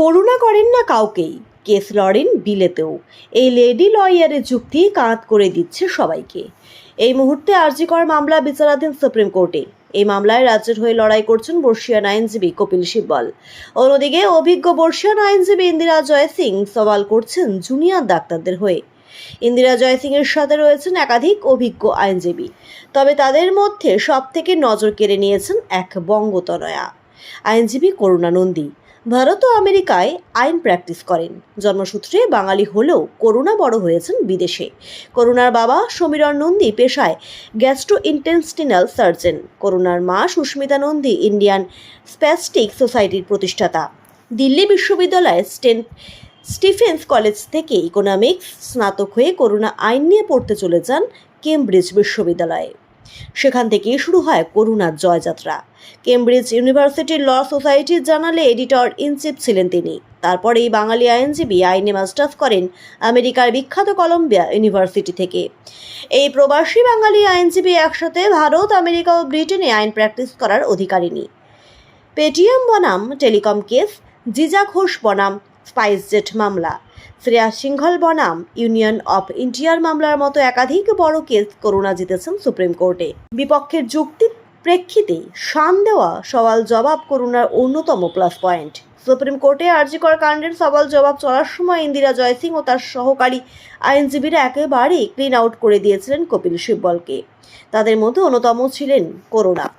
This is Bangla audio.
করুণা করেন না কাউকেই। কেস লড়েন বিলেতেও। এই লেডি লয়ারের যুক্তি কাঁধ করে দিচ্ছে সবাইকে। এই মুহূর্তে আরজিকর মামলা বিচারাধীন সুপ্রিম কোর্টে। এই মামলায় রাজ্যের হয়ে লড়াই করছেন বর্ষিয়ান আইনজীবী কপিল সিব্বল। অন্যদিকে অভিজ্ঞ বর্ষিয়ান আইনজীবী ইন্দিরা জয় সিং সওয়াল করছেন জুনিয়র ডাক্তারদের হয়ে। ইন্দিরা জয় সিং এর সাথে রয়েছেন একাধিক অভিজ্ঞ আইনজীবী। তবে তাদের মধ্যে সবথেকে নজর কেড়ে নিয়েছেন এক বঙ্গতনয়া। আইনজীবী করুণা নন্দী ভারত ও আমেরিকায় আইন প্র্যাকটিস করেন। জন্মসূত্রে বাঙালি হলেও করুণা বড় হয়েছেন বিদেশে। করুণার বাবা সমীরণ নন্দী পেশায় গ্যাস্ট্রো ইন্টেস্টিনাল সার্জন করুণার মা সুস্মিতা নন্দী ইন্ডিয়ান স্প্যাস্টিক সোসাইটির প্রতিষ্ঠাতা। দিল্লি বিশ্ববিদ্যালয়ে স্টেন স্টিফেন্স কলেজ থেকে ইকোনমিক্স স্নাতক হয়ে করুণা আইন নিয়ে পড়তে চলে যান কেমব্রিজ বিশ্ববিদ্যালয়ে। সেখান থেকেই শুরু হয় করুণার জয়যাত্রা। কেমব্রিজ ইউনিভার্সিটির ল সোসাইটির জানালে এডিটর ইন চিফ ছিলেন তিনি। তারপরেই বাঙালি আইনজীবী, আইনে মাস্টার্স করেন আমেরিকার বিখ্যাত কলম্বিয়া ইউনিভার্সিটি থেকে। এই প্রবাসী বাঙালি আইনজীবী একসাথে ভারত, আমেরিকা ও ব্রিটেনে আইন প্র্যাকটিস করার অধিকারিণী। পেটিএম বনাম টেলিকম কেস, জিজা ঘোষ বনাম স্পাইস জেট মামলা। শ্রেয়া সিংঘল বনাম, ইউনিয়ন অফ ইন্ডিয়ার মামলার মতো একাধিক বড় কেস করুণা জিতেছেন সুপ্রিম কোর্টে। বিপক্ষের যুক্তির প্রেক্ষিতে শান দেওয়া সওয়াল জবাব করুণার অন্যতম প্লাস পয়েন্ট সুপ্রিম কোর্টে আরজিকর কাণ্ডের সওয়াল জবাব চলার সময় ইন্দিরা জয়সিং ও তার সহকারী আইনজীবীরা একেবারেই ক্লিন আউট করে দিয়েছিলেন কপিল সিব্বলকে। তাদের মধ্যে অন্যতম ছিলেন করুণা